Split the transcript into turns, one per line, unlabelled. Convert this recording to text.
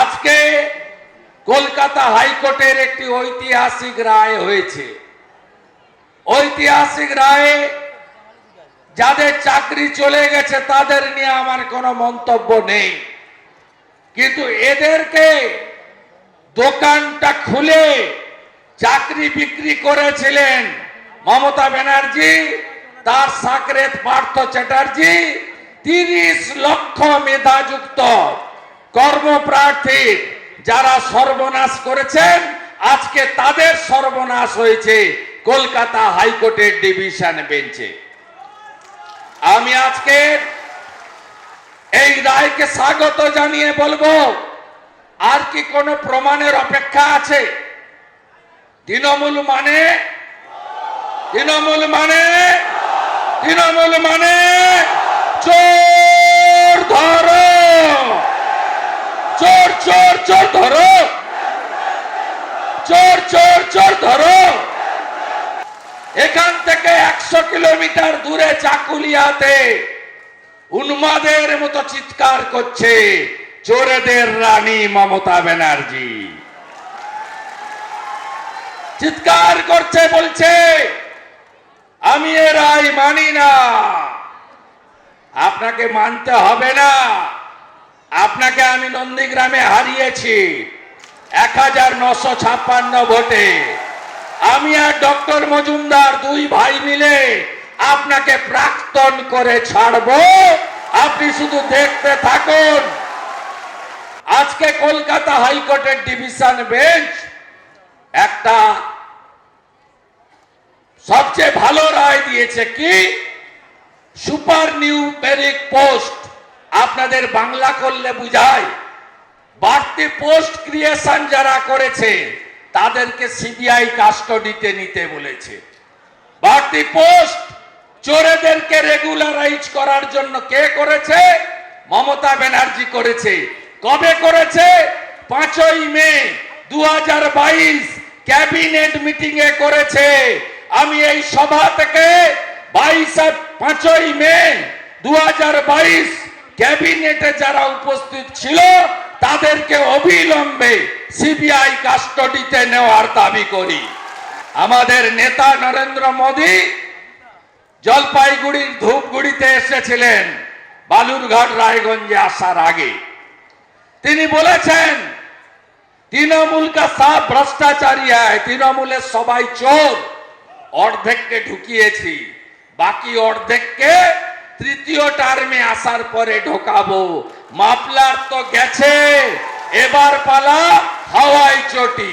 আজকে কলকাতা হাইকোর্টের একটি ঐতিহাসিক রায় হয়েছে। ঐতিহাসিক রায়ে যাদের চাকরি চলে গেছে, তাদের নিয়ে আমার কোনো মন্তব্য নেই। কিন্তু এদেরকে দোকানটা খুলে চাকরি বিক্রি করেছিলেন মমতা ব্যানার্জি, তার সাকরেত পার্থ চ্যাটার্জি, তিরিশ লক্ষ মেধাযুক্ত কর্মপ্রার্থী যারা সর্বনাশ করেছেন, আজকে তাদের সর্বনাশ হয়েছে কলকাতা হাইকোর্টের ডিভিশন বেঞ্চে। আমি আজকে এই রায়কে স্বাগত জানিয়ে বলব, আর কি কোনো প্রমাণের অপেক্ষা আছে? তৃণমূল মানে? তৃণমূল মানে? তৃণমূল মানে? চোর ধরো চোর চোর ধরো। চোর চোর চোর ধরো। এখান থেকে একশো কিলোমিটার দূরে চাকুলিয়াতে উন্মাদের মতো চিৎকার করছে চোরেদের রানী মমতা ব্যানার্জি। চিৎকার করছে, বলছে, আমি এ রায় মানি না। আপনাকে মানতে হবে না। আপনাকে আমি নন্দীগ্রামে হারিয়েছি। এক হাজার নশো ছাপ্পান্ন ভোটে। আমি আর ডক্টর মজুমদার দুই ভাই মিলে আপনাকে প্রাক্তন করে ছাড়বো। আপনি শুধু দেখতে থাকুন। আজকে কলকাতা হাইকোর্টের ডিভিশন বেঞ্চ একটা সবচেয়ে ভালো রায় দিয়েছে কি? Super new numeric post. আপনাদের বাংলা করলে বুঝায়। বাড়তি পোস্ট ক্রিয়েশন যারা করেছে, তাদেরকে সিবিআই কাস্টডিতে নিতে বলেছে। বাড়তি পোস্ট চোরেদেরকে রেগুলারাইজ করার জন্য কে করেছে? মমতা ব্যানার্জি করেছে। কবে করেছে? পাঁচই মে দু হাজার বাইশ ক্যাবিনেট মিটিং এ করেছে। আমি এই সভা থেকে বাইশ পাঁচই মে দু হাজার বাইশ ক্যাবিনেটে যারা উপস্থিত ছিল, তাদেরকে অবিলম্বে সিবিআই কাস্টডিতে নেওয়ার দাবি করি। আমাদের নেতা নরেন্দ্র মোদী জলপাইগুড়ির ধূপগুড়িতে এসেছিলেন, বালুরঘাট রায়গঞ্জে আসার আগে। তিনি বলেছেন, তৃণমূল কা ভ্রষ্টাচারী হয় তৃণমূলের সবাই চোর। অর্ধেককে ঢুকিয়েছি, বাকি অর্ধেককে তৃতীয় টার্মে আসার পরে ঢোকাবো। মাফলার তো গেছে এবার পালা হাওয়াই চটি।